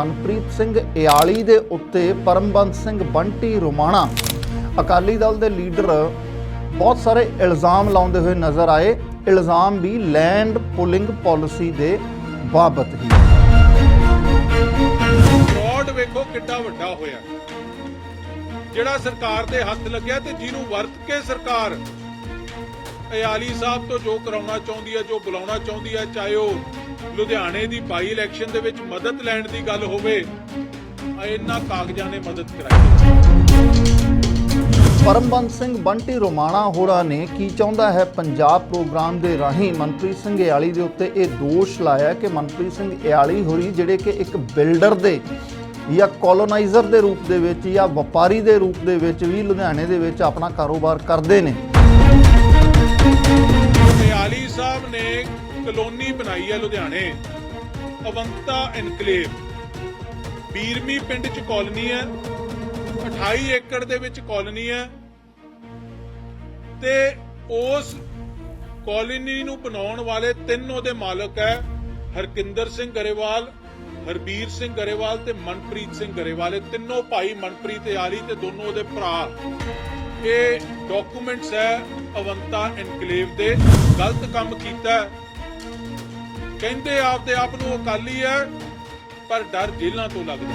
ਮਨਪ੍ਰੀਤ ਸਿੰਘ ਇਆਲੀ ਦੇ ਉੱਤੇ ਪਰਮਬੰਦ ਸਿੰਘ ਬੰਟੀ ਰੋਮਾਣਾ। ਅਕਾਲੀ ਦਲ ਦੇ ਲੀਡਰ ਬਹੁਤ ਸਾਰੇ ਇਲਜ਼ਾਮ ਲਾਉਂਦੇ ਹੋਏ ਨਜ਼ਰ ਆਏ। ਇਲਜ਼ਾਮ ਵੀ ਲੈਂਡ ਪੁਲਿੰਗ ਪਾਲਿਸੀ ਦੇ ਬਾਬਤ ਹੀ। ਫਰਾਡ ਵੇਖੋ ਕਿੱਡਾ ਵੱਡਾ ਹੋਇਆ। ਜਿਹੜਾ ਸਰਕਾਰ ਦੇ ਹੱਥ ਲੱਗਿਆ ਤੇ ਜਿਹਨੂੰ ਵਰਤ ਕੇ ਸਰਕਾਰ ਅਯਾਲੀ ਸਾਹਿਬ ਤੋਂ ਜੋ ਕਰਾਉਣਾ ਚਾਹੁੰਦੀ ਹੈ ਜੋ ਬੁਲਾਉਣਾ ਚਾਹੁੰਦੀ ਹੈ ਚਾਹੇ ਉਹ ਲੁਧਿਆਣੇ ਦੀ ਬਾਈ ਇਲੈਕਸ਼ਨ ਦੇ ਵਿੱਚ ਮਦਦ ਲੈਣ ਦੀ ਗੱਲ ਹੋਵੇ ਇਹਨਾਂ ਕਾਗਜ਼ਾਂ ਨੇ ਮਦਦ ਕਰਾਈ। ਪਰਮਬੰਦ ਸਿੰਘ ਬੰਟੀ ਰੋਮਾਣਾ ਹੋਰਾਂ ਨੇ ਕੀ ਚਾਹੁੰਦਾ ਹੈ? ਪੰਜਾਬ ਪ੍ਰੋਗਰਾਮ ਦੇ ਰਾਹੀਂ ਮਨਪ੍ਰੀਤ ਸਿੰਘ ਇਆਲੀ ਦੇ ਉੱਤੇ ਇਹ ਦੋਸ਼ ਲਾਇਆ ਕਿ ਮਨਪ੍ਰੀਤ ਸਿੰਘ ਇਆਲੀ ਹੋਰੀ ਜਿਹੜੇ ਕਿ ਇੱਕ ਬਿਲਡਰ ਦੇ ਜਾਂ ਕੋਲੋਨਾਈਜ਼ਰ ਦੇ ਰੂਪ ਦੇ ਵਿੱਚ ਜਾਂ ਵਪਾਰੀ ਦੇ ਰੂਪ ਦੇ ਵਿੱਚ ਵੀ ਲੁਧਿਆਣੇ ਦੇ ਵਿੱਚ ਆਪਣਾ ਕਾਰੋਬਾਰ ਕਰਦੇ ਨੇ। ਅਯਾਲੀ ਸਾਹਿਬ ਨੇ ਕਲੋਨੀ ਬਣਾਈ ਹੈ ਲੁਧਿਆਣੇ। ਅਵੰਤਾ ਐਨਕਲੇਵ ਬੀਰਮੀ ਪਿੰਡ ਚ ਕਾਲਨੀ ਹੈ 28 ਏਕੜ ਦੇ ਵਿੱਚ ਕਾਲੋਨੀ ਹੈ ਤੇ ਉਸ ਕਾਲਨੀ ਨੂੰ ਬਣਾਉਣ ਵਾਲੇ ਤਿੰਨ ਉਹਦੇ ਮਾਲਕ ਹੈ ਹਰਕਿੰਦਰ ਸਿੰਘ ਗਰੇਵਾਲ, ਹਰਬੀਰ ਸਿੰਘ ਗਰੇਵਾਲ ਤੇ ਮਨਪ੍ਰੀਤ ਸਿੰਘ ਗਰੇਵਾਲ। ਇਹ ਤਿੰਨੋਂ ਭਾਈ ਮਨਪ੍ਰੀਤ ਯਾਰੀ ਤੇ ਦੋਨੋਂ ਉਹਦੇ ਭਰਾ। ਇਹ ਡਾਕੂਮੈਂਟਸ ਹੈ ਅਵੰਤਾ ਐਨਕਲੇਵ ਦੇ। ਗਲਤ ਕੰਮ ਕੀਤਾ। ਕਹਿੰਦੇ ਆਪਦੇ ਆਪ ਨੂੰ ਅਕਾਲੀ ਹੈ, ਪਰ ਡਰ ਜੇਲ੍ਹਾਂ ਤੋਂ ਲੱਗਦਾ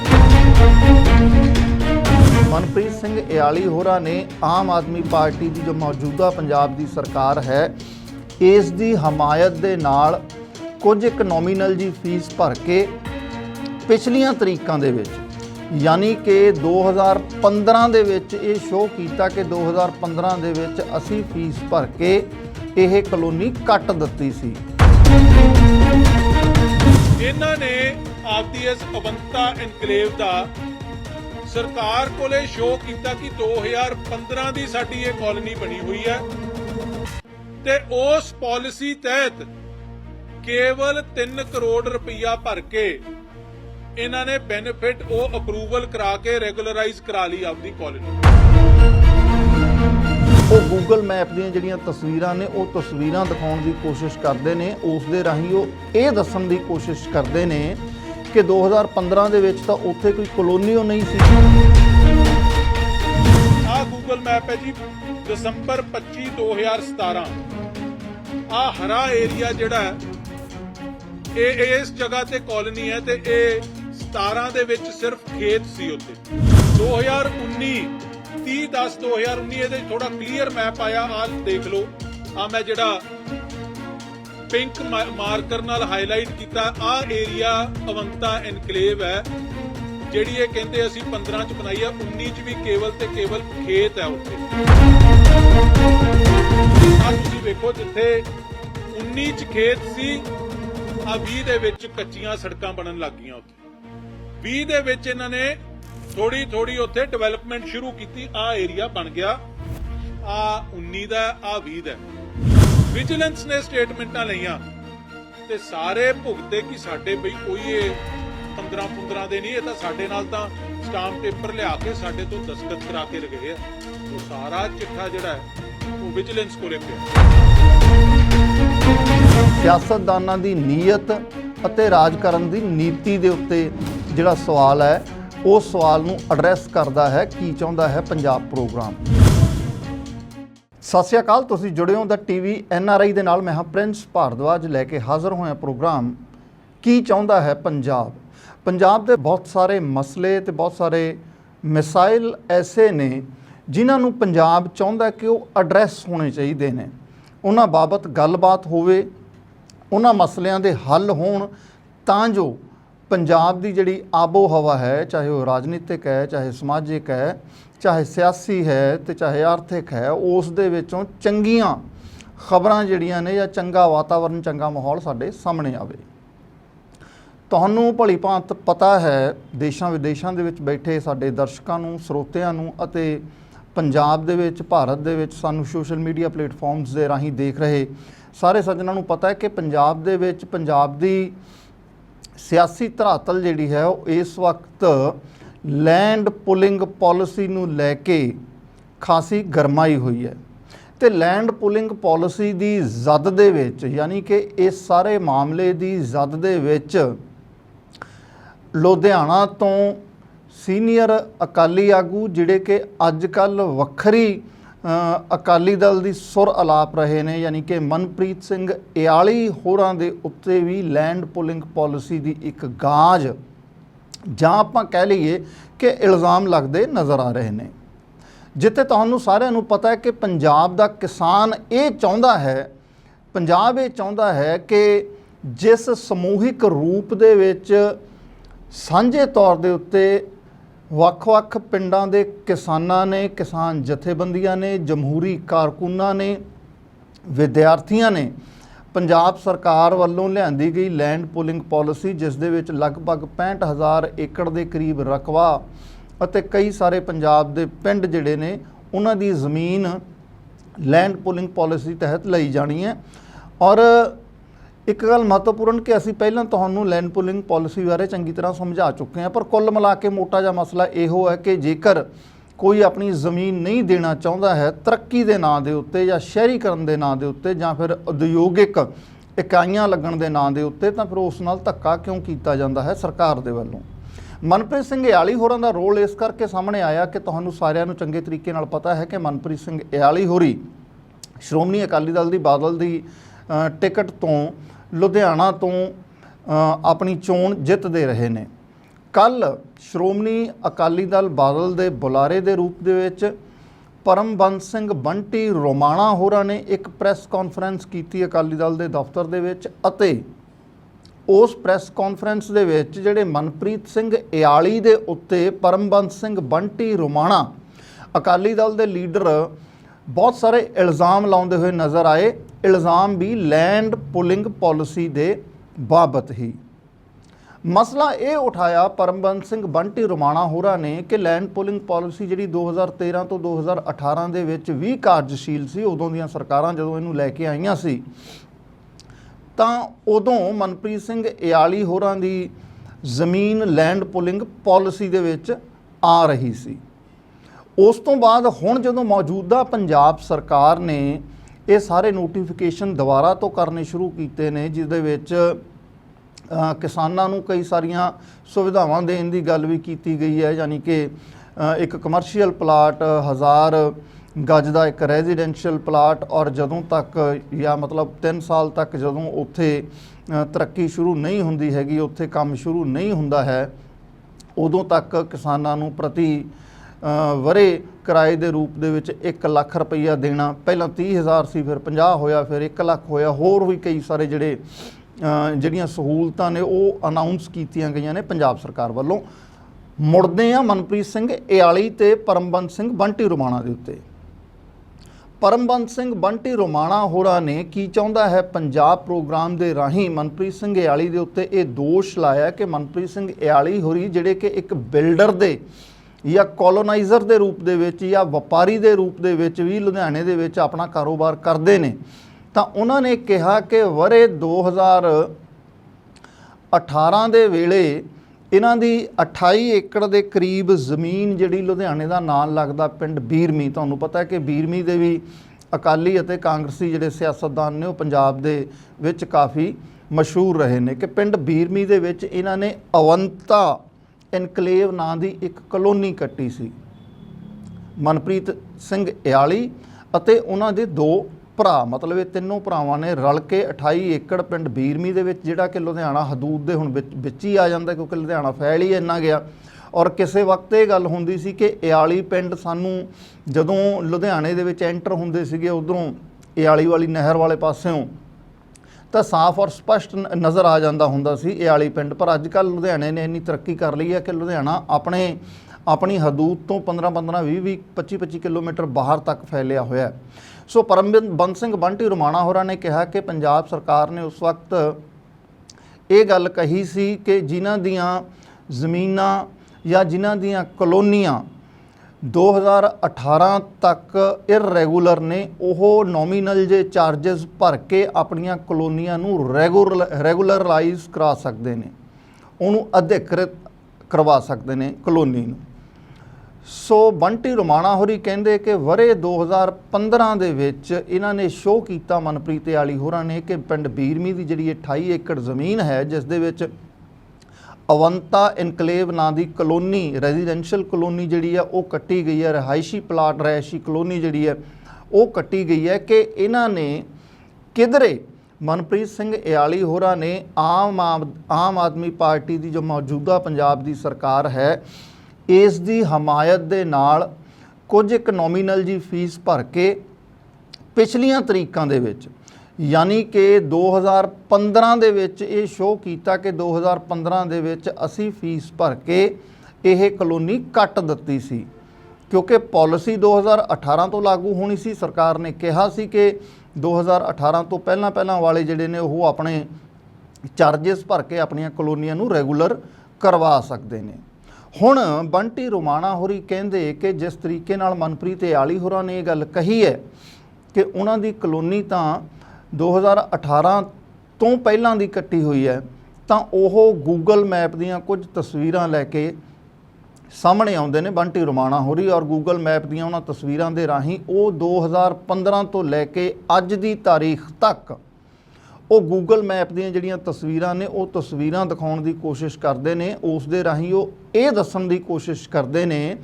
ਮਨਪ੍ਰੀਤ ਸਿੰਘ ਇਆਲੀ ਹੋਰਾਂ ਨੇ ਆਮ ਆਦਮੀ ਪਾਰਟੀ ਦੀ ਜੋ ਮੌਜੂਦਾ ਪੰਜਾਬ ਦੀ ਸਰਕਾਰ ਹੈ, ਇਸ ਦੀ ਹਮਾਇਤ ਦੇ ਨਾਲ ਕੁਝ ਇੱਕ ਨੋਮੀਨਲ ਜੀ ਫੀਸ ਭਰ ਕੇ ਪਿਛਲੀਆਂ ਤਰੀਕਾਂ ਦੇ ਵਿੱਚ, ਯਾਨੀ ਕਿ 2015 ਦੇ ਵਿੱਚ ਇਹ ਸ਼ੋਅ ਕੀਤਾ ਕਿ 2015 ਦੇ ਵਿੱਚ ਅਸੀਂ ਫੀਸ ਭਰ ਕੇ ਇਹ ਕਲੋਨੀ ਕੱਟ ਦਿੱਤੀ ਸੀ। ਇਹਨਾਂ ਨੇ ਆਪਦੀ ਇਸ ਅਵੰਤਾ ਇਨਕਲੇਵ ਦਾ ਸਰਕਾਰ ਕੋਲੇ ਸ਼ੋਅ ਕੀਤਾ ਕਿ 2015 ਦੀ ਸਾਡੀ ਇਹ ਕਾਲਨੀ ਬਣੀ ਹੋਈ ਹੈ। ਤੇ ਉਸ ਪਾਲਿਸੀ ਤਹਿਤ ਕੇਵਲ 3 ਕਰੋੜ ਰੁਪਈਆ ਭਰ ਕੇ ਇਹਨਾਂ ਨੇ ਬੈਨੀਫਿਟ ਉਹ ਅਪਰੂਵਲ ਕਰਾ ਕੇ ਰੈਗੂਲਰਾਈਜ਼ ਕਰਾ ਲਈ ਆਪਦੀ ਕਾਲੋਨੀ ਉਹ ਗੂਗਲ ਮੈਪ ਦੀਆਂ ਜਿਹੜੀਆਂ ਤਸਵੀਰਾਂ ਨੇ ਉਹ ਤਸਵੀਰਾਂ ਦਿਖਾਉਣ ਦੀ ਕੋਸ਼ਿਸ਼ ਕਰਦੇ ਨੇ। ਉਸ ਦੇ ਰਾਹੀਂ ਉਹ ਇਹ ਦੱਸਣ ਦੀ ਕੋਸ਼ਿਸ਼ ਕਰਦੇ ਨੇ ਕਿ 2015 ਦੇ ਵਿੱਚ ਤਾਂ ਉੱਥੇ ਕੋਈ ਕਲੋਨੀ ਉਹ ਨਹੀਂ ਸੀ। ਆ ਗੂਗਲ ਮੈਪ ਹੈ ਜੀ ਦਸੰਬਰ 25 2017 ਆ ਹਰਾ ਏਰੀਆ ਜਿਹੜਾ ਹੈ, ਇਹ ਇਸ ਜਗ੍ਹਾ ਤੇ ਕਾਲਨੀ ਹੈ ਤੇ ਇਹ 17 ਦੇ ਵਿੱਚ ਸਿਰਫ ਖੇਤ ਸੀ ਉੱਥੇ। 2019 30 10 2019 ਇਹਦੇ ਥੋੜਾ ਕਲੀਅਰ ਮੈਪ ਆਇਆ ਆ ਦੇਖ ਲਓ। ਆ ਮੈਂ ਜਿਹੜਾ ਪਿੰਕ ਮਾਰਕਰ ਨਾਲ ਹਾਈਲਾਈਟ ਕੀਤਾ ਆ ਏਰੀਆ ਅਵੰਤਾ ਐਨਕਲੇਵ ਹੈ, ਜਿਹੜੀ ਇਹ ਕਹਿੰਦੇ ਅਸੀਂ 15 ਚ ਬਣਾਈ ਆ 19 ਚ ਵੀ ਕੇਵਲ ਤੇ ਕੇਵਲ ਖੇਤ ਹੈ ਉੱਥੇ। ਆ ਤੁਸੀਂ ਵੇਖੋ ਜਿੱਥੇ 19 ਚ ਖੇਤ ਸੀ ਆ 20 ਦੇ ਵਿੱਚ ਕੱਚੀਆਂ ਸੜਕਾਂ ਬਣਨ ਲੱਗ ਗਈਆਂ ਉੱਥੇ। 20 ਦੇ ਵਿੱਚ ਇਹਨਾਂ ਨੇ ਥੋੜੀ ਥੋੜੀ ਉੱਥੇ ਡਿਵੈਲਪਮੈਂਟ ਸ਼ੁਰੂ ਕੀਤੀ ਆ ਏਰੀਆ ਬਣ ਗਿਆ। ਆ 19 ਦਾ ਆ 20 ਦਾ। ਵਿਜੀਲੈਂਸ ਨੇ ਸਟੇਟਮੈਂਟਾਂ ਲਈਆਂ। ਤੇ ਸਾਰੇ ਭੁਗਤੇ ਕਿ ਸਾਡੇ ਬਈ ਕੋਈ ਇਹ 15 15 ਦੇ ਨਹੀਂ, ਇਹ ਤਾਂ ਸਾਡੇ ਨਾਲ ਤਾਂ ਸਟਾਂਪ ਪੇਪਰ ਲਿਆ ਕੇ ਸਾਡੇ ਤੋਂ ਦਸਤਖਤ ਕਰਾ ਕੇ ਲਗਏ ਆ। ਉਹ ਸਾਰਾ ਚਿੱਠਾ ਜਿਹੜਾ ਉਹ ਵਿਜੀਲੈਂਸ ਕੋਲੇ ਪਿਆ। ਸਿਆਸਤਦਾਨਾਂ ਦੀ ਨੀਅਤ ਅਤੇ ਰਾਜ ਕਰਨ ਦੀ ਨੀਤੀ ਦੇ ਉੱਤੇ ਜਿਹੜਾ ਸਵਾਲ ਹੈ ਉਸ ਸਵਾਲ ਨੂੰ ਐਡਰੈਸ ਕਰਦਾ ਹੈ, ਕੀ ਚਾਹੁੰਦਾ ਹੈ ਪੰਜਾਬ ਪ੍ਰੋਗਰਾਮ। ਸਤਿ ਸ਼੍ਰੀ ਅਕਾਲ, ਤੁਸੀਂ ਜੁੜੇ ਹੋ ਦਾ ਟੀਵੀ ਆਈ ਦੇ ਨਾਲ। ਮੈਂ ਹਾਂ ਪ੍ਰਿੰਸ ਭਾਰਦਵਾਜ, ਲੈ ਕੇ ਹਾਜ਼ਰ ਹੋਇਆ ਪ੍ਰੋਗਰਾਮ। ਕੀ ਚਾਹੁੰਦਾ ਹੈ ਪੰਜਾਬ? ਪੰਜਾਬ ਦੇ ਬਹੁਤ ਸਾਰੇ ਮਸਲੇ ਤੇ ਬਹੁਤ ਸਾਰੇ ਮਿਸਾਈਲ ਐਸੇ ਨੇ, ਜਿਨ੍ਹਾਂ ਨੂੰ ਪੰਜਾਬ ਚਾਹੁੰਦਾ ਕਿ ਉਹ ਐਡਰੈਸ ਹੋਣੇ ਚਾਹੀਦੇ ਨੇ। ਉਹਨਾਂ ਬਾਬਤ ਗੱਲਬਾਤ ਹੋਵੇ, ਉਹਨਾਂ ਮਸਲਿਆਂ ਦੇ ਹੱਲ ਹੋਣ, ਤਾਂ ਜੋ ਪੰਜਾਬ ਦੀ ਜਿਹੜੀ ਆਬੋ ਹਵਾ ਹੈ, ਚਾਹੇ ਉਹ ਰਾਜਨੀਤਿਕ ਹੈ, ਚਾਹੇ ਸਮਾਜਿਕ ਹੈ, ਚਾਹੇ ਸਿਆਸੀ ਹੈ ਤੇ ਚਾਹੇ ਆਰਥਿਕ ਹੈ, ਉਸ ਦੇ ਵਿੱਚੋਂ ਚੰਗੀਆਂ ਖਬਰਾਂ ਜਿਹੜੀਆਂ ਨੇ ਜਾਂ ਚੰਗਾ ਵਾਤਾਵਰਣ ਚੰਗਾ ਮਾਹੌਲ ਸਾਡੇ ਸਾਹਮਣੇ ਆਵੇ। ਤੁਹਾਨੂੰ ਭਲੀ ਭਾਂਤ ਪਤਾ ਹੈ, ਦੇਸ਼ਾਂ ਵਿਦੇਸ਼ਾਂ ਦੇ ਵਿੱਚ ਬੈਠੇ ਸਾਡੇ ਦਰਸ਼ਕਾਂ ਨੂੰ, ਸਰੋਤਿਆਂ ਨੂੰ ਅਤੇ ਪੰਜਾਬ ਦੇ ਵਿੱਚ, ਭਾਰਤ ਦੇ ਵਿੱਚ ਸਾਨੂੰ ਸੋਸ਼ਲ ਮੀਡੀਆ ਪਲੇਟਫਾਰਮਸ ਦੇ ਰਾਹੀਂ ਦੇਖ ਰਹੇ ਸਾਰੇ ਸੱਜਣਾਂ ਨੂੰ ਪਤਾ ਹੈ ਕਿ ਪੰਜਾਬ ਦੇ ਵਿੱਚ ਪੰਜਾਬ ਦੀ ਸਿਆਸੀ ਧਰਾਤਲ ਜਿਹੜੀ ਹੈ ਉਹ ਇਸ ਵਕਤ ਲੈਂਡ ਪੁਲਿੰਗ ਪਾਲਿਸੀ ਨੂੰ ਲੈ ਕੇ ਖਾਸੀ ਗਰਮਾਈ ਹੋਈ ਹੈ। ਤੇ ਲੈਂਡ ਪੁਲਿੰਗ ਪਾਲਿਸੀ ਦੀ ਜ਼ਦ ਦੇ ਵਿੱਚ, ਯਾਨੀ ਕਿ ਇਸ ਸਾਰੇ ਮਾਮਲੇ ਦੀ ਜ਼ਦ ਦੇ ਵਿੱਚ ਲੁਧਿਆਣਾ ਤੋਂ ਸੀਨੀਅਰ ਅਕਾਲੀ ਆਗੂ ਜਿਹੜੇ ਕਿ ਅੱਜ ਕੱਲ ਵੱਖਰੀ ਅਕਾਲੀ ਦਲ ਦੀ ਸੁਰ ਅਲਾਪ ਰਹੇ ਨੇ, ਯਾਨੀ ਕਿ ਮਨਪ੍ਰੀਤ ਸਿੰਘ ਇਆਲੀ ਹੋਰਾਂ ਦੇ ਉੱਤੇ ਵੀ ਲੈਂਡ ਪੁਲਿੰਗ ਪਾਲਿਸੀ ਦੀ ਇੱਕ ਗਾਜ। ਜਾਂ ਆਪਾਂ ਕਹਿ ਲਈਏ ਕਿ ਇਲਜ਼ਾਮ ਲੱਗਦੇ ਨਜ਼ਰ ਆ ਰਹੇ ਨੇ। ਜਿੱਥੇ ਤੁਹਾਨੂੰ ਸਾਰਿਆਂ ਨੂੰ ਪਤਾ ਹੈ ਕਿ ਪੰਜਾਬ ਦਾ ਕਿਸਾਨ ਇਹ ਚਾਹੁੰਦਾ ਹੈ, ਪੰਜਾਬ ਇਹ ਚਾਹੁੰਦਾ ਹੈ ਕਿ ਜਿਸ ਸਮੂਹਿਕ ਰੂਪ ਦੇ ਵਿੱਚ ਸਾਂਝੇ ਤੌਰ ਦੇ ਉੱਤੇ ਵੱਖ-ਵੱਖ ਪਿੰਡਾਂ ਦੇ ਕਿਸਾਨਾਂ ਨੇ, ਕਿਸਾਨ ਜਥੇਬੰਦੀਆਂ ਨੇ, ਜਮਹੂਰੀ ਕਾਰਕੁਨਾਂ ਨੇ, ਵਿਦਿਆਰਥੀਆਂ ਨੇ ਪੰਜਾਬ ਸਰਕਾਰ ਵੱਲੋਂ ਲਿਆਂਦੀ ਗਈ ਲੈਂਡ ਪੁਲਿੰਗ ਪਾਲਿਸੀ, ਜਿਸ ਦੇ ਵਿੱਚ ਲਗਭਗ 65000 ਏਕੜ ਦੇ ਕਰੀਬ ਰਕਬਾ ਅਤੇ ਕਈ ਸਾਰੇ ਪੰਜਾਬ ਦੇ ਪਿੰਡ ਜਿਹੜੇ ਨੇ, ਉਹਨਾਂ ਦੀ ਜ਼ਮੀਨ ਲੈਂਡ ਪੁਲਿੰਗ ਪਾਲਿਸੀ ਤਹਿਤ ਲਈ ਜਾਣੀ ਹੈ। ਔਰ ਇੱਕ ਗੱਲ ਮਹੱਤਵਪੂਰਨ ਕਿ ਅਸੀਂ ਪਹਿਲਾਂ ਤੁਹਾਨੂੰ ਲੈਂਡ ਪੁਲਿੰਗ ਪਾਲਿਸੀ ਬਾਰੇ ਚੰਗੀ ਤਰ੍ਹਾਂ ਸਮਝਾ ਚੁੱਕੇ ਹਾਂ, ਪਰ ਕੁੱਲ ਮਿਲਾ ਕੇ ਮੋਟਾ ਜਿਹਾ ਮਸਲਾ ਇਹੋ ਹੈ ਕਿ ਜੇਕਰ ਕੋਈ ਆਪਣੀ ਜ਼ਮੀਨ ਨਹੀਂ ਦੇਣਾ ਚਾਹੁੰਦਾ ਹੈ ਤਰੱਕੀ ਦੇ ਨਾਂ ਦੇ ਉੱਤੇ ਜਾਂ ਸ਼ਹਿਰੀਕਰਨ ਦੇ ਨਾਂ ਦੇ ਉੱਤੇ ਜਾਂ ਫਿਰ ਉਦਯੋਗਿਕ ਇਕਾਈਆਂ ਲੱਗਣ ਦੇ ਨਾਂ ਦੇ ਉੱਤੇ, ਤਾਂ ਫਿਰ ਉਸ ਨਾਲ ਧੱਕਾ ਕਿਉਂ ਕੀਤਾ ਜਾਂਦਾ ਹੈ ਸਰਕਾਰ ਦੇ ਵੱਲੋਂ? ਮਨਪ੍ਰੀਤ ਸਿੰਘ ਇਆਲੀ ਹੋਰਾਂ ਦਾ ਰੋਲ ਇਸ ਕਰਕੇ ਸਾਹਮਣੇ ਆਇਆ ਕਿ ਤੁਹਾਨੂੰ ਸਾਰਿਆਂ ਨੂੰ ਚੰਗੇ ਤਰੀਕੇ ਨਾਲ ਪਤਾ ਹੈ ਕਿ ਮਨਪ੍ਰੀਤ ਸਿੰਘ ਇਆਲੀ ਹੋਰੀ ਸ਼੍ਰੋਮਣੀ ਅਕਾਲੀ ਦਲ ਦੀ ਬਾਦਲ ਦੀ ਟਿਕਟ ਤੋਂ ਲੁਧਿਆਣਾ ਤੋਂ ਆਪਣੀ ਚੋਣ ਜਿੱਤਦੇ ਰਹੇ ਨੇ। ਕੱਲ ਸ਼੍ਰੋਮਣੀ ਅਕਾਲੀ ਦਲ ਬਾਦਲ ਦੇ ਬੁਲਾਰੇ ਦੇ ਰੂਪ ਦੇ ਵਿੱਚ ਪਰਮਬੰਸ ਸਿੰਘ ਬੰਟੀ ਰੋਮਾਣਾ ਹੋਰਾਂ ਨੇ ਇੱਕ ਪ੍ਰੈਸ ਕਾਨਫਰੰਸ ਕੀਤੀ ਅਕਾਲੀ ਦਲ ਦੇ ਦਫ਼ਤਰ ਦੇ ਵਿੱਚ ਅਤੇ ਉਸ ਪ੍ਰੈਸ ਕਾਨਫਰੰਸ ਦੇ ਵਿੱਚ ਜਿਹੜੇ ਮਨਪ੍ਰੀਤ ਸਿੰਘ ਇਆਲੀ ਦੇ ਉੱਤੇ ਪਰਮਬੰਸ ਸਿੰਘ ਬੰਟੀ ਰੋਮਾਣਾ ਅਕਾਲੀ ਦਲ ਦੇ ਲੀਡਰ ਬਹੁਤ ਸਾਰੇ ਇਲਜ਼ਾਮ ਲਾਉਂਦੇ ਹੋਏ ਨਜ਼ਰ ਆਏ। ਇਲਜ਼ਾਮ ਵੀ ਲੈਂਡ ਪੁਲਿੰਗ ਪਾਲਿਸੀ ਦੇ ਬਾਬਤ ਹੀ। ਮਸਲਾ ਇਹ ਉਠਾਇਆ ਪਰਮਬੰਸ ਸਿੰਘ ਬੰਟੀ ਰੁਮਾਣਾ ਹੋਰਾਂ ਨੇ ਕਿ ਲੈਂਡ ਪੁਲਿੰਗ ਪਾਲਿਸੀ ਜਿਹੜੀ 2013 ਤੋਂ 2018 ਦੇ ਵਿੱਚ ਵੀ ਕਾਰਜਸ਼ੀਲ ਸੀ, ਉਦੋਂ ਦੀਆਂ ਸਰਕਾਰਾਂ ਜਦੋਂ ਇਹਨੂੰ ਲੈ ਕੇ ਆਈਆਂ ਸੀ, ਤਾਂ ਉਦੋਂ ਮਨਪ੍ਰੀਤ ਸਿੰਘ ਇਆਲੀ ਹੋਰਾਂ ਦੀ ਜ਼ਮੀਨ ਲੈਂਡ ਪੁਲਿੰਗ ਪਾਲਿਸੀ ਦੇ ਵਿੱਚ ਆ ਰਹੀ ਸੀ। ਉਸ ਤੋਂ ਬਾਅਦ ਹੁਣ ਜਦੋਂ ਮੌਜੂਦਾ ਪੰਜਾਬ ਸਰਕਾਰ ਨੇ ਇਹ ਸਾਰੇ ਨੋਟੀਫਿਕੇਸ਼ਨ ਦੁਬਾਰਾ ਤੋਂ ਕਰਨੇ ਸ਼ੁਰੂ ਕੀਤੇ ਨੇ ਜਿਸ ਦੇ ਵਿੱਚ ਕਿਸਾਨਾਂ ਨੂੰ ਕਈ ਸਾਰੀਆਂ ਸੁਵਿਧਾਵਾਂ ਦੇਣ ਦੀ ਗੱਲ ਵੀ ਕੀਤੀ ਗਈ ਹੈ, ਯਾਨੀ ਕਿ ਇੱਕ ਕਮਰਸ਼ੀਅਲ ਪਲਾਟ ਹਜ਼ਾਰ ਗਜ ਦਾ ਇੱਕ ਰੈਜ਼ੀਡੈਂਸ਼ੀਅਲ ਪਲਾਟ ਔਰ ਜਦੋਂ ਤੱਕ ਜਾਂ ਮਤਲਬ 3 ਸਾਲ ਤੱਕ ਜਦੋਂ ਉੱਥੇ ਤਰੱਕੀ ਸ਼ੁਰੂ ਨਹੀਂ ਹੁੰਦੀ ਹੈਗੀ, ਉੱਥੇ ਕੰਮ ਸ਼ੁਰੂ ਨਹੀਂ ਹੁੰਦਾ ਹੈ, ਉਦੋਂ ਤੱਕ ਕਿਸਾਨਾਂ ਨੂੰ ਪ੍ਰਤੀ ਵਰੇ ਕਿਰਾਏ ਦੇ ਰੂਪ ਦੇ ਵਿੱਚ 1 ਲੱਖ ਰੁਪਈਆ ਦੇਣਾ। ਪਹਿਲਾਂ 30000 ਸੀ, ਫਿਰ 50 ਹੋਇਆ, ਫਿਰ 1 ਲੱਖ ਹੋਇਆ। ਹੋਰ ਵੀ ਕਈ ਸਾਰੇ ਜਿਹੜੇ ਜਿਹੜੀਆਂ ਸਹੂਲਤਾਂ ਨੇ, ਉਹ ਅਨਾਉਂਸ ਕੀਤੀਆਂ ਗਈਆਂ ਨੇ ਪੰਜਾਬ ਸਰਕਾਰ ਵੱਲੋਂ। ਮੁੜਦੇ ਆ ਮਨਪ੍ਰੀਤ ਸਿੰਘ ਇਆਲੀ ਤੇ ਪਰਮਬੰਦ ਸਿੰਘ ਬੰਟੀ ਰੋਮਾਣਾ ਦੇ ਉੱਤੇ। ਪਰਮਬੰਦ ਸਿੰਘ ਬੰਟੀ ਰੋਮਾਣਾ ਹੋਰਾਂ ਨੇ ਕੀ ਚਾਹੁੰਦਾ ਹੈ? ਪੰਜਾਬ ਪ੍ਰੋਗਰਾਮ ਦੇ ਰਾਹੀਂ ਮਨਪ੍ਰੀਤ ਸਿੰਘ ਏਆਲੀ ਦੇ ਉੱਤੇ ਇਹ ਦੋਸ਼ ਲਾਇਆ ਕਿ ਮਨਪ੍ਰੀਤ ਸਿੰਘ ਇਆਲੀ ਹੋਰੀ ਜਿਹੜੇ ਕਿ ਇੱਕ ਬਿਲਡਰ ਦੇ ਜਾਂ ਕੋਲੋਨਾਈਜ਼ਰ ਦੇ ਰੂਪ ਦੇ ਵਿੱਚ ਜਾਂ ਵਪਾਰੀ ਦੇ ਰੂਪ ਦੇ ਵਿੱਚ ਵੀ ਲੁਧਿਆਣੇ ਦੇ ਵਿੱਚ ਆਪਣਾ ਕਾਰੋਬਾਰ ਕਰਦੇ ਨੇ, ਤਾਂ ਉਹਨਾਂ ਨੇ ਕਿਹਾ ਕਿ ਵਰੇ 2018 ਦੇ ਵੇਲੇ ਇਹਨਾਂ ਦੀ 28 ਏਕੜ ਦੇ ਕਰੀਬ ਜ਼ਮੀਨ ਜਿਹੜੀ ਲੁਧਿਆਣੇ ਦਾ ਨਾਂ ਲੱਗਦਾ ਪਿੰਡ ਬੀਰਮੀ, ਤੁਹਾਨੂੰ ਪਤਾ ਹੈ ਕਿ ਬੀਰਮੀ ਦੇ ਵੀ ਅਕਾਲੀ ਅਤੇ ਕਾਂਗਰਸੀ ਜਿਹੜੇ ਸਿਆਸਤਦਾਨ ਨੇ, ਉਹ ਪੰਜਾਬ ਦੇ ਵਿੱਚ ਕਾਫੀ ਮਸ਼ਹੂਰ ਰਹੇ ਨੇ ਕਿ ਪਿੰਡ ਬੀਰਮੀ ਦੇ ਵਿੱਚ ਇਹਨਾਂ ਨੇ ਅਵੰਤਾ ਇਨਕਲੇਵ ਨਾਂ ਦੀ ਇੱਕ ਕਲੋਨੀ ਕੱਟੀ ਸੀ। ਮਨਪ੍ਰੀਤ ਸਿੰਘ ਇਆਲੀ ਅਤੇ ਉਹਨਾਂ ਦੇ ਦੋ ਭਰਾ, ਮਤਲਬ ਇਹ ਤਿੰਨੋਂ ਭਰਾਵਾਂ ਨੇ ਰਲ ਕੇ 28 ਏਕੜ ਪਿੰਡ ਬੀਰਮੀ ਦੇ ਵਿੱਚ, ਜਿਹੜਾ ਕਿ ਲੁਧਿਆਣਾ ਹਦੂਦ ਦੇ ਹੁਣ ਵਿੱਚ ਵਿੱਚ ਹੀ ਆ ਜਾਂਦਾ ਕਿਉਂਕਿ ਲੁਧਿਆਣਾ ਫੈਲ ਹੀ ਇੰਨਾ ਗਿਆ। ਔਰ ਕਿਸੇ ਵਕਤ ਇਹ ਗੱਲ ਹੁੰਦੀ ਸੀ ਕਿ ਇਆਲੀ ਪਿੰਡ ਸਾਨੂੰ ਜਦੋਂ ਲੁਧਿਆਣੇ ਦੇ ਵਿੱਚ ਐਂਟਰ ਹੁੰਦੇ ਸੀਗੇ ਉਧਰੋਂ ਇਆਲੀ ਵਾਲੀ ਨਹਿਰ ਵਾਲੇ ਪਾਸਿਓਂ ਤਾਂ ਸਾਫ਼ ਔਰ ਸਪਸ਼ਟ ਨ- ਨਜ਼ਰ ਆ ਜਾਂਦਾ ਹੁੰਦਾ ਸੀ ਇਹ ਵਾਲੀ ਪਿੰਡ, ਪਰ ਅੱਜ ਕੱਲ ਲੁਧਿਆਣੇ ਨੇ ਇੰਨੀ ਤਰੱਕੀ ਕਰ ਲਈ ਹੈ ਕਿ ਲੁਧਿਆਣਾ ਆਪਣੇ, ਆਪਣੀ ਹਦੂਦ ਤੋਂ 15 15 20 20 25 25 ਕਿਲੋਮੀਟਰ ਬਾਹਰ ਤੱਕ ਫੈਲਿਆ ਹੋਇਆ ਸੋ ਸੋ ਪਰਮਬੰਦ ਸਿੰਘ ਬੰਟੀ ਰੁਮਾਣਾ ਹੋਰਾਂ ਨੇ ਕਿਹਾ ਕਿ ਪੰਜਾਬ ਸਰਕਾਰ ਨੇ ਉਸ ਵਕਤ ਇਹ ਗੱਲ ਕਹੀ ਸੀ ਕਿ ਜਿਨ੍ਹਾਂ ਦੀਆਂ ਜ਼ਮੀਨਾਂ ਜਾਂ ਜਿਨ੍ਹਾਂ ਦੀਆਂ ਕਲੋਨੀਆਂ 2018 ਤੱਕ ਇਰਰੈਗੂਲਰ ਨੇ ਉਹ ਨੋਮੀਨਲ ਜੇ ਚਾਰजेस ਭਰ ਕੇ ਆਪਣੀਆਂ ਕਲੋਨੀਆਂ ਨੂੰ ਰੈਗੂਲਰ ਰੈਗੂਲਰਾਈਜ਼ ਕਰਾ ਸਕਦੇ ਨੇ। ਉਹਨੂੰ ਅਧਿਕ੍ਰਿਤ ਕਰਵਾ ਸਕਦੇ ਨੇ ਕਲੋਨੀ ਨੂੰ। ਸੋ ਬੰਟੀ ਰੋਮਾਣਾ ਹੋਰੀ ਕਹਿੰਦੇ ਕਿ ਵਰੇ 2015 ਦੇ ਵਿੱਚ ਇਹਨਾਂ ਨੇ ਸ਼ੋਅ ਕੀਤਾ ਮਨਪ੍ਰੀਤ ਵਾਲੀ ਹੋਰਾਂ ਨੇ ਕਿ ਪਿੰਡ ਬੀਰਮੀ ਦੀ ਜਿਹੜੀ 28 ਏਕੜ ਜ਼ਮੀਨ ਹੈ, ਜਿਸ ਦੇ ਵਿੱਚ ਅਵੰਤਾ ਇਨਕਲੇਵ ਨਾਂ ਦੀ ਕਲੋਨੀ, ਰੈਜ਼ੀਡੈਂਸ਼ੀਅਲ ਕਲੋਨੀ ਜਿਹੜੀ ਹੈ, ਉਹ ਕੱਟੀ ਗਈ ਹੈ, ਰਿਹਾਇਸ਼ੀ ਪਲਾਟ, ਰਿਹਾਇਸ਼ੀ ਕਲੋਨੀ ਜਿਹੜੀ ਹੈ, ਉਹ ਕੱਟੀ ਗਈ ਹੈ ਕਿ ਇਹਨਾਂ ਨੇ ਕਿਧਰੇ ਮਨਪ੍ਰੀਤ ਸਿੰਘ ਇਆਲੀ ਹੋਰਾਂ ਨੇ ਆਮ ਆਮ ਆਮ ਆਦਮੀ ਪਾਰਟੀ ਦੀ ਜੋ ਮੌਜੂਦਾ ਪੰਜਾਬ ਦੀ ਸਰਕਾਰ ਹੈ, ਇਸ ਦੀ ਹਮਾਇਤ ਦੇ ਨਾਲ ਕੁਝ ਇੱਕ ਨੋਮੀਨਲ ਜੀ ਫੀਸ ਭਰ ਕੇ ਪਿਛਲੀਆਂ ਤਰੀਕਾਂ ਦੇ ਵਿੱਚ ਯਾਨੀ ਕਿ 2015 ਦੇ ਵਿੱਚ ਇਹ ਸ਼ੋਅ ਕੀਤਾ ਕਿ 2015 ਦੇ ਵਿੱਚ ਅਸੀਂ ਫੀਸ ਭਰ ਕੇ ਇਹ ਕਲੋਨੀ ਕੱਟ ਦਿੱਤੀ ਸੀ। ਕਿਉਂਕਿ ਪਾਲਿਸੀ 2018 ਤੋਂ ਲਾਗੂ ਹੋਣੀ ਸੀ, ਸਰਕਾਰ ਨੇ ਕਿਹਾ ਸੀ ਕਿ 2018 ਤੋਂ ਪਹਿਲਾਂ ਪਹਿਲਾਂ ਵਾਲੇ ਜਿਹੜੇ ਨੇ ਉਹ ਆਪਣੇ ਚਾਰजेस ਭਰ ਕੇ ਆਪਣੀਆਂ ਕਲੋਨੀਆਂ ਨੂੰ ਰੈਗੂਲਰ ਕਰਵਾ ਸਕਦੇ ਨੇ। ਹੁਣ ਬੰਟੀ ਰੋਮਾਣਾ ਹੋਰੀ ਕਹਿੰਦੇ ਕਿ ਜਿਸ ਤਰੀਕੇ ਨਾਲ ਮਨਪ੍ਰੀਤ ਆਲੀ ਹੋਰਾਂ ਨੇ ਇਹ ਗੱਲ ਕਹੀ ਹੈ ਕਿ ਉਹਨਾਂ ਦੀ ਕਲੋਨੀ ਤਾਂ 2018 ਤੋਂ ਪਹਿਲਾਂ ਦੀ ਕੱਟੀ ਹੋਈ ਹੈ, ਤਾਂ ਉਹ ਗੂਗਲ ਮੈਪ ਦੀਆਂ ਕੁਝ ਤਸਵੀਰਾਂ ਲੈ ਕੇ ਸਾਹਮਣੇ ਆਉਂਦੇ ਨੇ, ਬੰਟੀ ਰੋਮਾਣਾ ਹੋਰੀ, ਔਰ ਗੂਗਲ ਮੈਪ ਦੀਆਂ ਉਹਨਾਂ ਤਸਵੀਰਾਂ ਦੇ ਰਾਹੀਂ ਉਹ 2015 ਤੋਂ ਲੈ ਕੇ ਅੱਜ ਦੀ ਤਾਰੀਖ ਤੱਕ ਉਹ ਗੂਗਲ ਮੈਪ ਦੀਆਂ ਜਿਹੜੀਆਂ ਤਸਵੀਰਾਂ ਨੇ, ਉਹ ਤਸਵੀਰਾਂ ਦਿਖਾਉਣ ਦੀ ਕੋਸ਼ਿਸ਼ ਕਰਦੇ ਨੇ, ਉਸ ਦੇ ਰਾਹੀਂ ਉਹ ਇਹ ਦੱਸਣ ਦੀ ਕੋਸ਼ਿਸ਼ ਕਰਦੇ ਨੇ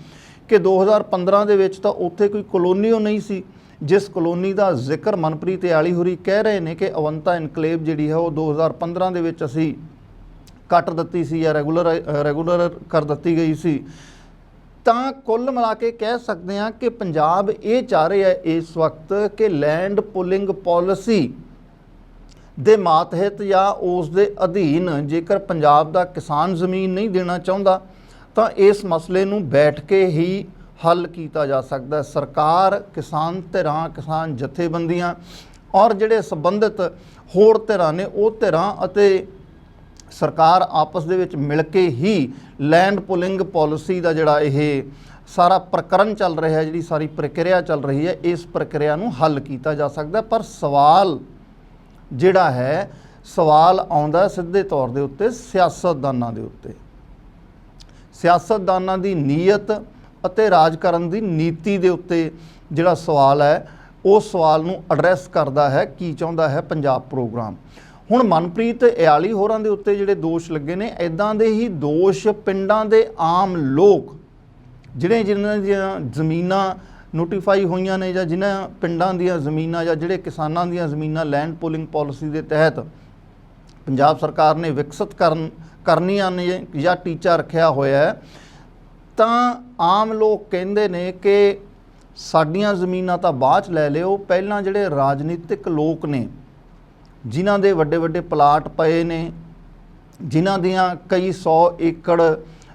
ਕਿ 2015 ਦੇ ਵਿੱਚ ਤਾਂ ਉੱਥੇ ਕੋਈ ਕਲੋਨੀ ਉਹ ਨਹੀਂ ਸੀ, ਜਿਸ ਕਲੋਨੀ ਦਾ ਜ਼ਿਕਰ ਮਨਪ੍ਰੀਤ ਆਲੀ ਹੋਰੀ ਕਹਿ ਰਹੇ ਨੇ ਕਿ ਅਵੰਤਾ ਇਨਕਲੇਵ ਜਿਹੜੀ ਹੈ ਉਹ 2015 ਦੇ ਵਿੱਚ ਅਸੀਂ ਕੱਟ ਦਿੱਤੀ ਸੀ ਜਾਂ ਰੈਗੂਲਰ ਰੈਗੂਲਰ ਕਰ ਦਿੱਤੀ ਗਈ ਸੀ। ਤਾਂ ਕੁੱਲ ਮਿਲਾ ਕੇ ਕਹਿ ਸਕਦੇ ਹਾਂ ਕਿ ਪੰਜਾਬ ਇਹ ਚਾਹ ਰਿਹਾ ਇਸ ਵਕਤ ਕਿ ਲੈਂਡ ਪੁਲਿੰਗ ਪਾਲਿਸੀ ਦੇ ਮਾਤਹਿਤ ਜਾਂ ਉਸ ਦੇ ਅਧੀਨ ਜੇਕਰ ਪੰਜਾਬ ਦਾ ਕਿਸਾਨ ਜ਼ਮੀਨ ਨਹੀਂ ਦੇਣਾ ਚਾਹੁੰਦਾ ਤਾਂ ਇਸ ਮਸਲੇ ਨੂੰ ਬੈਠ ਕੇ ਹੀ ਹੱਲ ਕੀਤਾ ਜਾ ਸਕਦਾ ਹੈ। ਸਰਕਾਰ, ਕਿਸਾਨ ਧਿਰਾਂ, ਕਿਸਾਨ ਜਥੇਬੰਦੀਆਂ ਔਰ ਜਿਹੜੇ ਸੰਬੰਧਿਤ ਹੋਰ ਧਿਰਾਂ ਨੇ, ਉਹ ਧਿਰਾਂ ਅਤੇ ਸਰਕਾਰ ਆਪਸ ਦੇ ਵਿੱਚ ਮਿਲ ਕੇ ਹੀ ਲੈਂਡ ਪੁਲਿੰਗ ਪਾਲਿਸੀ ਦਾ ਜਿਹੜਾ ਇਹ ਸਾਰਾ ਪ੍ਰਕਰਨ ਚੱਲ ਰਿਹਾ ਹੈ, ਜਿਹੜੀ ਸਾਰੀ ਪ੍ਰਕਿਰਿਆ ਚੱਲ ਰਹੀ ਹੈ, ਇਸ ਪ੍ਰਕਿਰਿਆ ਨੂੰ ਹੱਲ ਕੀਤਾ ਜਾ ਸਕਦਾ ਪਰ ਸਵਾਲ ਜਿਹੜਾ ਹੈ, ਸਵਾਲ ਆਉਂਦਾ ਸਿੱਧੇ ਤੌਰ ਦੇ ਉੱਤੇ, ਸਿਆਸਤਦਾਨਾਂ ਦੇ ਉੱਤੇ। ਸਿਆਸਤਦਾਨਾਂ ਦੀ ਨੀਅਤ ਅਤੇ ਰਾਜ ਕਰਨ ਦੀ ਨੀਤੀ ਦੇ ਉੱਤੇ ਜਿਹੜਾ ਸਵਾਲ ਹੈ ਉਹ ਸਵਾਲ ਨੂੰ ਐਡਰੈਸ ਕਰਦਾ ਹੈ, ਕੀ ਚਾਹੁੰਦਾ ਹੈ ਪੰਜਾਬ ਪ੍ਰੋਗਰਾਮ। ਹੁਣ ਮਨਪ੍ਰੀਤ ਇਆਲੀ ਹੋਰਾਂ ਦੇ ਉੱਤੇ ਜਿਹੜੇ ਦੋਸ਼ ਲੱਗੇ ਨੇ ਐਦਾਂ ਦੇ ਹੀ ਦੋਸ਼ ਪਿੰਡਾਂ ਦੇ ਆਮ ਲੋਕ, ਜਿਹੜੇ ਜਿਨ੍ਹਾਂ ਦੀਆਂ ਜ਼ਮੀਨਾਂ ਨੋਟੀਫਾਈ ਹੋਈਆਂ ਨੇ ਜਾਂ ਜਿਨ੍ਹਾਂ ਪਿੰਡਾਂ ਦੀਆਂ ਜ਼ਮੀਨਾਂ ਜਾਂ ਜਿਹੜੇ ਕਿਸਾਨਾਂ ਦੀਆਂ ਜ਼ਮੀਨਾਂ ਲੈਂਡ ਪੂਲਿੰਗ ਪਾਲਿਸੀ ਦੇ ਤਹਿਤ ਪੰਜਾਬ ਸਰਕਾਰ ਨੇ ਵਿਕਸਿਤ ਕਰਨ ਕਰਨੀਆਂ ਨੇ ਜਾਂ ਟੀਚਾ ਰੱਖਿਆ ਹੋਇਆ ਤਾਂ ਆਮ ਲੋਕ ਕਹਿੰਦੇ ਨੇ ਕਿ ਸਾਡੀਆਂ ਜ਼ਮੀਨਾਂ ਤਾਂ ਬਾਅਦ 'ਚ ਲੈ ਲਿਓ, ਪਹਿਲਾਂ ਜਿਹੜੇ ਰਾਜਨੀਤਿਕ ਲੋਕ ਨੇ, ਜਿਨ੍ਹਾਂ ਦੇ ਵੱਡੇ ਵੱਡੇ ਪਲਾਟ ਪਏ ਨੇ, ਜਿਨ੍ਹਾਂ ਦੀਆਂ ਕਈ 100 ਏਕੜ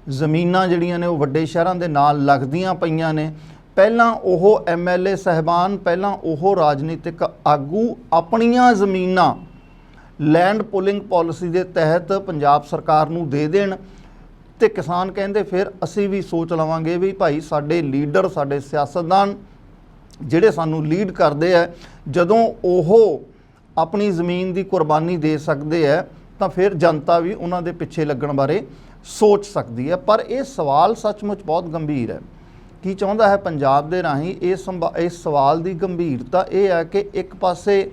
ਜ਼ਮੀਨਾਂ ਜਿਹੜੀਆਂ ਨੇ ਉਹ ਵੱਡੇ ਸ਼ਹਿਰਾਂ ਦੇ ਨਾਲ ਲੱਗਦੀਆਂ ਪਈਆਂ ਨੇ, ਪਹਿਲਾਂ ਉਹ ਐਮਐਲਏ ਸਹਿਬਾਨ, ਪਹਿਲਾਂ ਉਹ ਰਾਜਨੀਤਿਕ ਆਗੂ ਆਪਣੀਆਂ ਜ਼ਮੀਨਾਂ ਲੈਂਡ ਪੁਲਿੰਗ ਪਾਲਿਸੀ ਦੇ ਤਹਿਤ ਪੰਜਾਬ ਸਰਕਾਰ ਨੂੰ ਦੇ ਦੇਣ ਤੇ ਕਿਸਾਨ ਕਹਿੰਦੇ ਫਿਰ ਅਸੀਂ ਵੀ ਸੋਚ ਲਵਾਂਗੇ ਵੀ ਭਾਈ ਸਾਡੇ ਲੀਡਰ, ਸਾਡੇ ਸਿਆਸਤਦਾਨ ਜਿਹੜੇ ਸਾਨੂੰ ਲੀਡ ਕਰਦੇ ਆ, ਜਦੋਂ ਉਹ ਆਪਣੀ ਜ਼ਮੀਨ ਦੀ ਕੁਰਬਾਨੀ ਦੇ ਸਕਦੇ ਆ, ਤਾਂ ਫਿਰ ਜਨਤਾ ਵੀ ਉਹਨਾਂ ਦੇ ਪਿੱਛੇ ਲੱਗਣ ਬਾਰੇ ਸੋਚ ਸਕਦੀ ਹੈ ਪਰ ਇਹ ਸਵਾਲ ਸੱਚਮੁੱਚ ਬਹੁਤ ਗੰਭੀਰ ਹੈ। ਕੀ ਚਾਹੁੰਦਾ ਹੈ ਪੰਜਾਬ ਦੇ ਰਾਹੀਂ ਇਹ ਸੰਭਾ- ਇਸ ਸਵਾਲ ਦੀ ਗੰਭੀਰਤਾ ਇਹ ਹੈ ਕਿ ਇੱਕ ਪਾਸੇ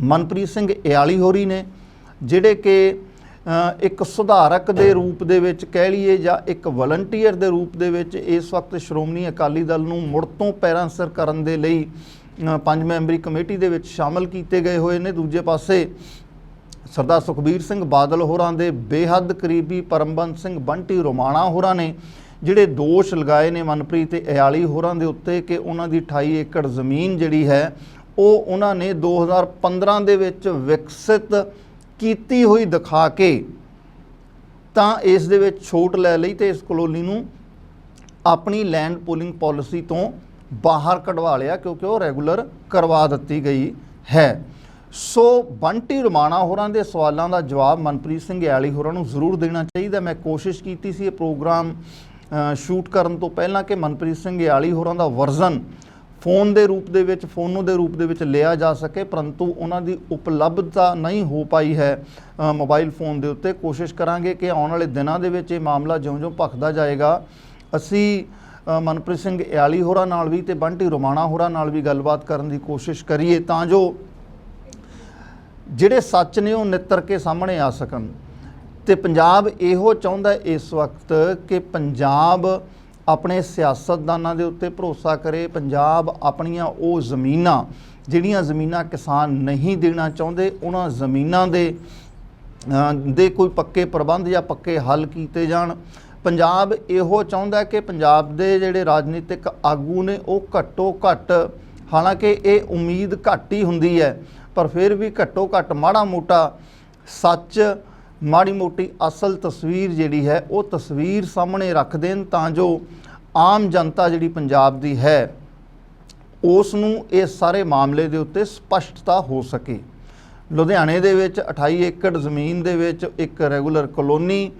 ਮਨਪ੍ਰੀਤ ਸਿੰਘ ਇਆਲੀ ਹੋਰੀ ਨੇ, ਜਿਹੜੇ ਕਿ ਇੱਕ ਸੁਧਾਰਕ ਦੇ ਰੂਪ ਦੇ ਵਿੱਚ ਕਹਿ ਲਈਏ ਜਾਂ ਇੱਕ ਵਲੰਟੀਅਰ ਦੇ ਰੂਪ ਦੇ ਵਿੱਚ ਇਸ ਵਕਤ ਸ਼੍ਰੋਮਣੀ ਅਕਾਲੀ ਦਲ ਨੂੰ ਮੁੜ ਤੋਂ ਪੈਰਾਂ ਸਿਰ ਕਰਨ ਦੇ ਲਈ ਪੰਜ ਮੈਂਬਰੀ ਕਮੇਟੀ ਦੇ ਵਿੱਚ ਸ਼ਾਮਲ ਕੀਤੇ ਗਏ ਹੋਏ ਨੇ। ਦੂਜੇ ਪਾਸੇ, ਸਰਦਾਰ ਸੁਖਬੀਰ ਸਿੰਘ ਬਾਦਲ ਹੋਰਾਂ ਦੇ ਬੇਹੱਦ ਕਰੀਬੀ ਪਰਮਬੰਦ ਸਿੰਘ ਬੰਟੀ ਰੋਮਾਣਾ ਹੋਰਾਂ ਨੇ, ਜਿਹੜੇ ਦੋਸ਼ ਲਗਾਏ ਨੇ ਮਨਪ੍ਰੀਤ ਤੇ ਇਆਲੀ ਹੋਰਾਂ ਦੇ ਉੱਤੇ ਕਿ ਉਹਨਾਂ ਦੀ 28 ਏਕੜ ਜ਼ਮੀਨ ਜਿਹੜੀ ਹੈ ਉਹ ਉਹਨਾਂ ਨੇ 2015 ਦੇ ਵਿੱਚ ਵਿਕਸਿਤ ਕੀਤੀ ਹੋਈ ਦਿਖਾ ਕੇ ਤਾਂ ਇਸ ਦੇ ਵਿੱਚ ਛੋਟ ਲੈ ਲਈ ਤੇ ਇਸ ਕਲੋਨੀ ਨੂੰ ਆਪਣੀ ਲੈਂਡ ਪੂਲਿੰਗ ਪਾਲਿਸੀ ਤੋਂ ਬਾਹਰ ਕਢਵਾ ਲਿਆ ਕਿਉਂਕਿ ਉਹ ਰੈਗੂਲਰ ਕਰਵਾ ਦਿੱਤੀ ਗਈ ਹੈ। ਸੋ ਬੰਟੀ ਰਮਾਣਾ ਹੋਰਾਂ ਦੇ ਸਵਾਲਾਂ ਦਾ ਜਵਾਬ ਮਨਪ੍ਰੀਤ ਸਿੰਘ ਯਾਲੀ ਹੋਰਾਂ ਨੂੰ ਜ਼ਰੂਰ ਦੇਣਾ ਚਾਹੀਦਾ। ਮੈਂ ਕੋਸ਼ਿਸ਼ ਕੀਤੀ ਸੀ ਇਹ ਪ੍ਰੋਗਰਾਮ ਸ਼ੂਟ ਕਰਨ ਤੋਂ ਪਹਿਲਾਂ ਕਿ ਮਨਪ੍ਰੀਤ ਸਿੰਘ ਯਾਲੀ ਹੋਰਾਂ ਦਾ ਵਰਜ਼ਨ ਫੋਨ ਦੇ ਰੂਪ ਦੇ ਵਿੱਚ, ਫੋਨੋ ਦੇ ਰੂਪ ਦੇ ਵਿੱਚ ਲਿਆ ਜਾ ਸਕੇ, ਪਰੰਤੂ ਉਹਨਾਂ ਦੀ ਉਪਲਬਧਤਾ ਨਹੀਂ ਹੋ ਪਾਈ ਹੈ। ਮੋਬਾਈਲ ਫੋਨ ਦੇ ਉੱਤੇ ਕੋਸ਼ਿਸ਼ ਕਰਾਂਗੇ ਕਿ ਆਉਣ ਵਾਲੇ ਦਿਨਾਂ ਦੇ ਵਿੱਚ ਇਹ ਮਾਮਲਾ ਜਿਉਂ-ਜਿਉਂ ਭਖਦਾ ਜਾਏਗਾ। ਅਸੀਂ ਮਨਪ੍ਰੀਤ ਸਿੰਘ ਇਆਲੀ ਹੋਰਾਂ ਨਾਲ ਵੀ ਤੇ ਬੰਟੀ ਰੋਮਾਣਾ ਹੋਰਾਂ ਨਾਲ ਵੀ ਗੱਲਬਾਤ ਕਰਨ ਦੀ ਕੋਸ਼ਿਸ਼ ਕਰੀਏ ਤਾਂ ਜੋ ਜਿਹੜੇ ਸੱਚ ਨੇ ਉਹ ਨਿੱਤਰ ਕੇ ਸਾਹਮਣੇ ਆ ਸਕਣ। ਤੇ ਪੰਜਾਬ ਇਹੋ ਚਾਹੁੰਦਾ ਇਸ ਵਕਤ ਕਿ ਪੰਜਾਬ ਆਪਣੇ ਸਿਆਸਤਦਾਨਾਂ ਦੇ ਉੱਤੇ ਭਰੋਸਾ ਕਰੇ, ਪੰਜਾਬ ਆਪਣੀਆਂ ਉਹ ਜ਼ਮੀਨਾਂ, ਜਿਹੜੀਆਂ ਜ਼ਮੀਨਾਂ ਕਿਸਾਨ ਨਹੀਂ ਦੇਣਾ ਚਾਹੁੰਦੇ, ਉਹਨਾਂ ਜ਼ਮੀਨਾਂ ਦੇ ਦੇ ਕੋਈ ਪੱਕੇ ਪ੍ਰਬੰਧ ਜਾਂ ਪੱਕੇ ਹੱਲ ਕੀਤੇ ਜਾਣ। ਪੰਜਾਬ ਇਹੋ ਚਾਹੁੰਦਾ ਕਿ ਪੰਜਾਬ ਦੇ ਜਿਹੜੇ ਰਾਜਨੀਤਿਕ ਆਗੂ ਨੇ, ਉਹ ਘੱਟੋ ਘੱਟ, ਹਾਲਾਂਕਿ ਇਹ ਉਮੀਦ ਘੱਟ ਹੀ ਹੁੰਦੀ ਹੈ, ਪਰ ਫਿਰ ਵੀ ਘੱਟੋ ਘੱਟ ਮਾੜਾ ਮੋਟਾ ਸੱਚ ਮਾੜੀ ਮੋਟੀ ਅਸਲ ਤਸਵੀਰ ਜਿਹੜੀ ਹੈ, ਉਹ ਤਸਵੀਰ ਸਾਹਮਣੇ ਰੱਖ ਦੇਣ ਤਾਂ ਜੋ ਆਮ ਜਨਤਾ ਜਿਹੜੀ ਪੰਜਾਬ ਦੀ ਹੈ ਉਸ ਨੂੰ ਇਹ ਸਾਰੇ ਮਾਮਲੇ ਦੇ ਉੱਤੇ ਸਪਸ਼ਟਤਾ ਹੋ ਸਕੇ। ਲੁਧਿਆਣੇ ਦੇ ਵਿੱਚ 28 ਏਕੜ ਜ਼ਮੀਨ ਦੇ ਵਿੱਚ ਇੱਕ ਰੈਗੂਲਰ ਕਲੋਨੀ,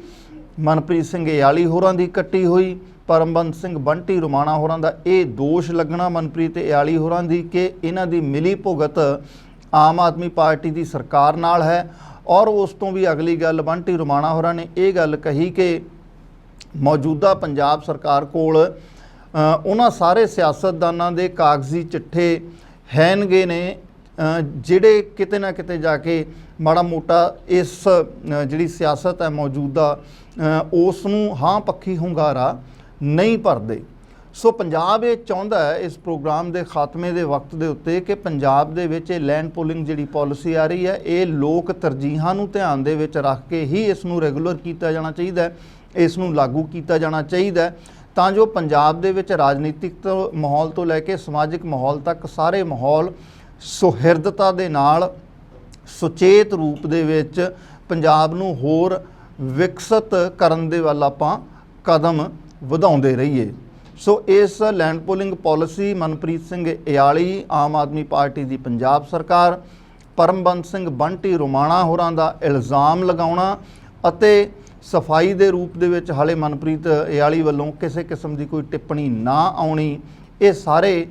ਮਨਪ੍ਰੀਤ ਸਿੰਘ ਏਆਲੀ ਹੋਰਾਂ ਦੀ ਕੱਟੀ ਹੋਈ ਪਰਮਬੰਦ ਸਿੰਘ ਬੰਟੀ, ਰੁਮਾਣਾ ਹੋਰਾਂ ਦਾ ਇਹ ਦੋਸ਼ ਲੱਗਣਾ ਮਨਪ੍ਰੀਤ ਏਆਲੀ ਹੋਰਾਂ ਦੀ ਕਿ ਇਹਨਾਂ ਦੀ ਮਿਲੀ ਭੁਗਤ ਆਮ ਆਦਮੀ ਪਾਰਟੀ ਦੀ ਸਰਕਾਰ ਨਾਲ ਹੈ। ਔਰ ਉਸ ਤੋਂ ਵੀ ਅਗਲੀ ਗੱਲ ਬੰਟੀ ਰੁਮਾਣਾ ਹੋਰਾਂ ਨੇ ਇਹ ਗੱਲ ਕਹੀ ਕਿ ਮੌਜੂਦਾ ਪੰਜਾਬ ਸਰਕਾਰ ਕੋਲ ਉਹਨਾਂ ਸਾਰੇ ਸਿਆਸਤਦਾਨਾਂ ਦੇ ਕਾਗਜ਼ੀ ਚਿੱਠੇ ਹੈਨਗੇ ਨੇ ਜਿਹੜੇ ਕਿਤੇ ਨਾ ਕਿਤੇ ਜਾ ਕੇ ਮਾੜਾ ਮੋਟਾ ਇਸ ਜਿਹੜੀ ਸਿਆਸਤ ਹੈ ਮੌਜੂਦਾ ਉਸ ਨੂੰ ਹਾਂ ਪੱਖੀ ਹੁੰਗਾਰਾ ਨਹੀਂ ਭਰਦੇ। ਸੋ ਪੰਜਾਬ ਇਹ ਚਾਹੁੰਦਾ ਹੈ ਇਸ ਪ੍ਰੋਗਰਾਮ ਦੇ ਖਾਤਮੇ ਦੇ ਵਕਤ ਦੇ ਉੱਤੇ ਕਿ ਪੰਜਾਬ ਦੇ ਵਿੱਚ ਇਹ ਲੈਂਡ ਪੂਲਿੰਗ ਜਿਹੜੀ ਪਾਲਿਸੀ ਆ ਰਹੀ ਹੈ, ਇਹ ਲੋਕ ਤਰਜੀਹਾਂ ਨੂੰ ਧਿਆਨ ਦੇ ਵਿੱਚ ਰੱਖ ਕੇ ਹੀ ਇਸ ਨੂੰ ਰੈਗੂਲਰ ਕੀਤਾ ਜਾਣਾ ਚਾਹੀਦਾ ਹੈ, ਇਸ ਨੂੰ ਲਾਗੂ ਕੀਤਾ ਜਾਣਾ ਚਾਹੀਦਾ ਹੈ। ਤਾਂ ਜੋ ਪੰਜਾਬ ਦੇ ਵਿੱਚ ਰਾਜਨੀਤਿਕ ਤੋਂ ਮਾਹੌਲ ਤੋਂ ਲੈ ਕੇ ਸਮਾਜਿਕ ਮਾਹੌਲ ਤੱਕ ਸਾਰੇ ਮਾਹੌਲ ਸੁਹਿਰਦਤਾ ਦੇ ਨਾਲ, ਸੁਚੇਤ ਰੂਪ ਦੇ ਵਿੱਚ ਪੰਜਾਬ ਨੂੰ ਹੋਰ ਵਿਕਸਿਤ ਕਰਨ ਦੇ ਵੱਲ ਆਪਾਂ ਕਦਮ ਵਧਾਉਂਦੇ ਰਹੀਏ। ਸੋ ਇਸ land pooling policy Manpreet Singh Ayali, Aam Aadmi party ਦੀ ਪੰਜਾਬ ਸਰਕਾਰ ਪਰਮਬੰਦ ਸਿੰਘ ਬੰਟੀ ਰੋਮਾਣਾ ਹੋਰਾਂ ਦਾ ਇਲਜ਼ਾਮ ਲਗਾਉਣਾ ਅਤੇ ਸਫ਼ਾਈ ਦੇ ਰੂਪ ਦੇ ਵਿੱਚ ਹਾਲੇ ਮਨਪ੍ਰੀਤ ਇਆਲੀ ਵੱਲੋਂ ਕਿਸੇ ਕਿਸਮ ਦੀ ਕੋਈ ਟਿੱਪਣੀ ਨਾ ਆਉਣੀ, ਇਹ ਸਾਰੇ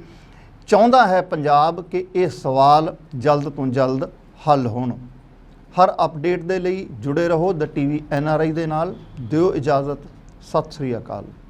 ਚਾਹੁੰਦਾ ਹੈ ਪੰਜਾਬ ਕਿ ਇਹ ਸਵਾਲ ਜਲਦ ਤੋਂ ਜਲਦ ਹੱਲ ਹੋਣ। ਹਰ ਅਪਡੇਟ ਦੇ ਲਈ ਜੁੜੇ ਰਹੋ ਦ ਟੀਵੀ ਐਨ ਆਰ ਆਈ ਦੇ ਨਾਲ। ਦਿਓ ਇਜਾਜ਼ਤ। ਸਤਿ ਸ੍ਰੀ ਅਕਾਲ।